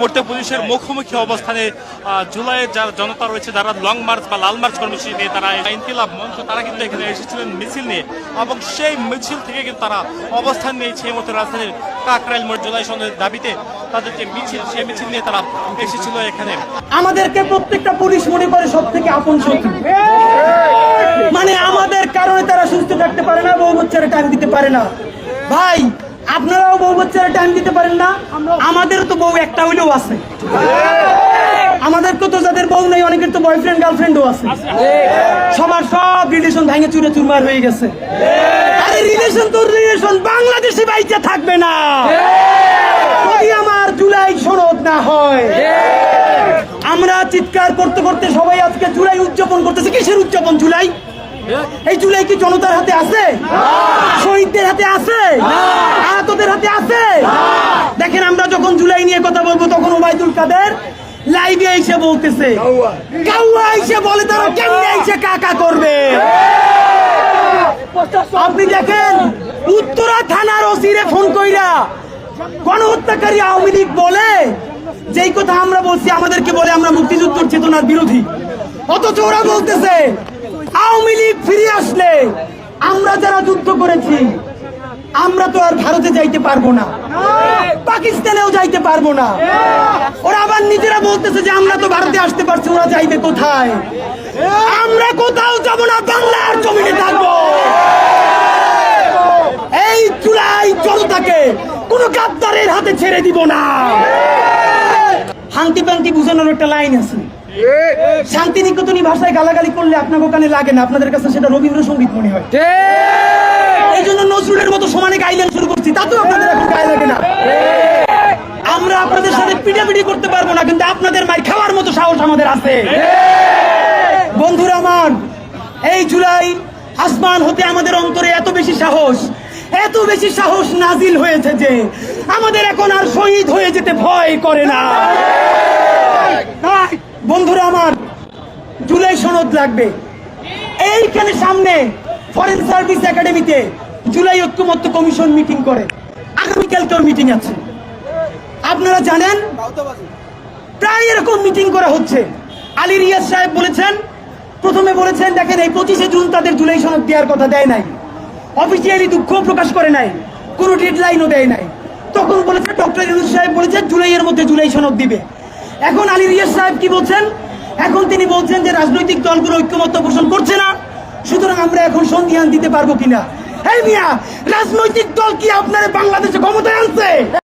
মুহূর্তে পুলিশের মুখোমুখি অবস্থানে জুলাইয়ের যারা জনতা রয়েছে যারা লং মার্চ বা লাল মার্চ কর্মসূচি নিয়ে তারা ইনকিলাব মঞ্চ তারা কিন্তু এখানে এসেছিলেন মিছিল নিয়ে এবং সেই মিছিল থেকে কিন্তু তারা অবস্থান নিয়েছে এই মতো রাজধানীর কাকরাইল মোড় জুলাই সন্ধ্যের দাবিতে তাদের যে মিছিল সেই মিছিল নিয়ে তারা এসেছিল এখানে। আমাদেরকে প্রত্যেকটা পুলিশ মনে করে সব থেকে আপন শত্রু। মানে আমাদের কারণে তারা সুস্থ থাকতে পারে না বউ বাচ্চারা টাইম দিতে পারে না। ভাই আপনারাও বউ বাচ্চারা টাইম দিতে পারেন না আমাদের তো বউ একটা হইলেও আছে। আমাদেরকে তো যাদের বউ নেই, অনেকের তো বয়ফ্রেন্ড গার্লফ্রেন্ডও আছে। সবার সব রিলেশন ভেঙে চুরে চুরমার হয়ে গেছে। আরে রিলেশন তো রিলেশন বাংলাদেশে বাইচে থাকবে না। যদি আমার জুলাই সনদ না হয়, আমরা চিৎকার করতে করতে সবাই আজকে জুলাই উদযাপন করতেছে। কিসের উদযাপন জুলাই? এই জুলাই কি জনতার হাতে আছে? শহীদদের হাতে আছে? আহতদের হাতে আছে? দেখেন, আমরা যখন জুলাই নিয়ে কথা বলব, তখন ওবায়দুল কাদের লাইভে এসে বলতেছে। কাউয়া এসে বলে, তারা কেমনে এসে কাকা করবে? আপনি দেখেন, উত্তরা থানার ওসিরে ফোন কইরা গণহত্যাকারী আওয়ামী লীগ বলে, যেই কথা আমরা বলছি, আমাদেরকে বলে আমরা মুক্তিযুদ্ধের চেতনার বিরোধী। অথচ ওরা বলতেছে আওয়ামী লীগ ফিরে আসলে আমরা যারা যুদ্ধ করেছি, আমরা তো আর ভারতে যাইতে পারব না, পাকিস্তানেও যাইতে পারব না। ওরা আবার নিজেরা বলতেছে যে আমরা তো ভারতে আসতে পারছি, ওরা যাইবে কোথায়? আমরা কোথাও যাব না, বাংলার জমিনে থাকব। এই চুলাই জনতাকে কোন গাদ্দারের হাতে ছেড়ে দিব না। শান্তি পান্তি বুঝানোর একটা লাইন আছে। শান্তি নিকেতনী ভাষায় গালাগালি করলে আপনার ওখানে লাগে না। আপনাদের কাছে সেটা রবীন্দ্রসঙ্গীত মনে হয়। এই জন্য নজরুলের মতো সমানে গাইলেন শুরু করছি। তাতেও আপনাদের এখন গায়ে লাগে না। আমরা আপনাদের সাথে পিটাপিটি করতে পারব না, কিন্তু আপনাদের মাই খাওয়ার মতো সাহস আমাদের আছে। বন্ধুরা আমার, এই জুলাই আসমান হতে আমাদের অন্তরে এত বেশি সাহস, এত বেশি সাহস নাজিল হয়েছে যে আমাদের এখন আর শহীদ হয়ে যেতে ভয় করে না বন্ধুরা আমার জুলাই সনদ লাগবে। এইখানে সামনে ফরেন সার্ভিস একাডেমিতে জুলাই ঐক্যমত্য কমিশন মিটিং করে। আগামীকালকেও মিটিং আছে। আপনারা জানেন, প্রায় এরকম মিটিং করা হচ্ছে। আলী রিয়াজ সাহেব বলেছেন, প্রথমে বলেছেন, দেখেন এই পঁচিশে জুন তাদের জুলাই সনদ দেওয়ার কথা দেয় নাই। অফিসিয়ালি দুঃখ প্রকাশ করে নাই, কোনো ডেডলাইনও দেয় নাই। তখন বলেছে, ডক্টর ইউনুস সাহেব বলেছেন জুলাইয়ের মধ্যে জুলাই সনদ দিবে। এখন আলী রিয়াজ সাহেব কি বলছেন এখন তিনি বলছেন যে রাজনৈতিক দলগুলো ঐক্যমত্য পোষণ করছে না। সুতরাং আমরা এখন সন্ধিহান দিতে পারব কিনা? হ্যাঁ মিয়া, রাজনৈতিক দল কি আপনার বাংলাদেশে ক্ষমতায় আনছে?